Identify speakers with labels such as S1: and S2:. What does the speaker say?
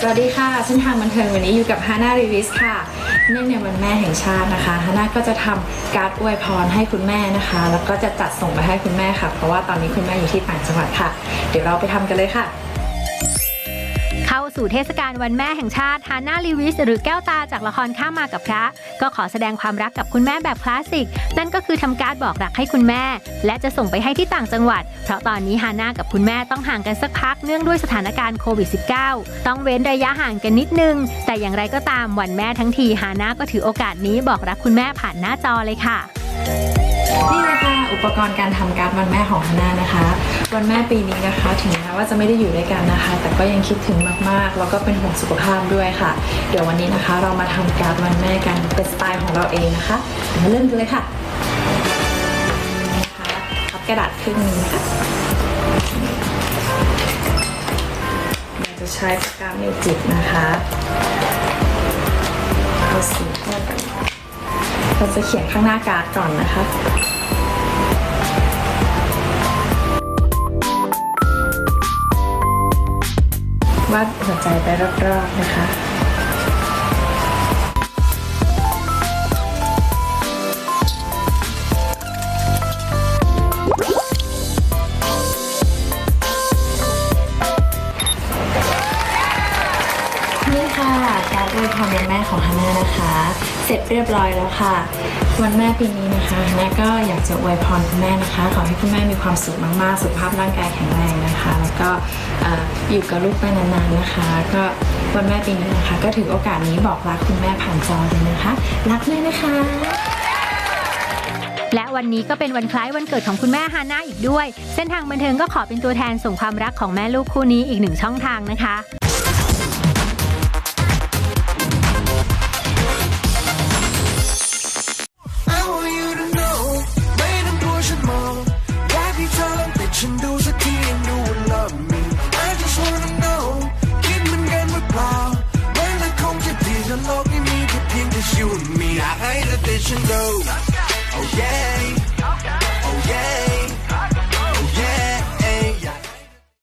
S1: สวัสดีค่ะเส้นทางบันเทิงวันนี้อยู่กับฮาน่ารีวิสค่ะ เนื่องในวันแม่แห่งชาตินะคะฮาน่าก็จะทำการ์ดอวยพรให้คุณแม่นะคะ แล้วก็จะจัดส่งไปให้คุณแม่ค่ะ เพราะว่าตอนนี้คุณแม่อยู่ที่ต่างจังหวัดค่ะ เดี๋ยวเราไปทำกันเลยค่ะา
S2: สู่เทศกาลวันแม่แห่งชาติฮาน่าลีวิส หรือแก้วตาจากละครข้ามมากับพระ ก็ขอแสดงความรักกับคุณแม่แบบคลาสสิก นั่นก็คือทำการ์ดบอกรักให้คุณแม่ และจะส่งไปให้ที่ต่างจังหวัด เพราะตอนนี้ฮาน่ากับคุณแม่ต้องห่างกันสักพักเนื่องด้วยสถานการณ์โควิด -19 ต้องเว้นระยะห่างกันนิดนึง แต่อย่างไรก็ตามวันแม่ทั้งทีฮาน่าก็ถือโอกาสนี้บอกรักคุณแม่ผ่านหน้าจอเลยค่ะ
S1: นี่เลยค่ะอุปกรณ์การทำการ์ดวันแม่ของฮาน่านะคะ วันแม่ปีนี้นะคะ ถึงแม้ว่าจะไม่ได้อยู่ด้วยกันนะคะ แต่ก็ยังคิดถึงมากๆ แล้วก็เป็นห่วงสุขภาพด้วยค่ะ เดี๋ยววันนี้นะคะ เรามาทำการ์ดวันแม่กันเป็นสไตล์ของเราเองนะคะเดี๋ยวมาเริ่มกันเลยค่ะนะคะพับกระดาษครึ่งหนึงนะคะเราจะใช้ปากกาเมจิกนะคะเอาสีเข้ากัน เราจะเขียนข้างหน้าการ์ดก่อนนะคะวาดหัวใจไปรอบๆนะคะนี่ค่ะการอวยพรวันแม่ของฮาน่านะคะ เสร็จเรียบร้อยแล้วค่ะ วันแม่ปีนี้นะคะฮาน่ก็อยากจะอวยพรคุณแม่นะคะ ขอให้คุณแม่มีความสุขมากๆ สุขภาพร่างกายแข็งแรงนะคะ แล้วก็อออยู่กับลูกไปนานๆนะคะ ก็วันแม่ปีนี้นะคะ ก็ถือโอกาสนี้บอกรักคุณแม่ผ่านจอเลยนะคะ รักแม่นะคะ
S2: และวันนี้ก็เป็นวันคล้ายวันเกิดของคุณแม่ฮาน่าอีกด้วย เส้นทางบันเทิงก็ขอเป็นตัวแทนส่งความรักของแม่ลูกคู่นี้อีกหนึ่งช่องทางนะคะ
S3: นดู oh yeah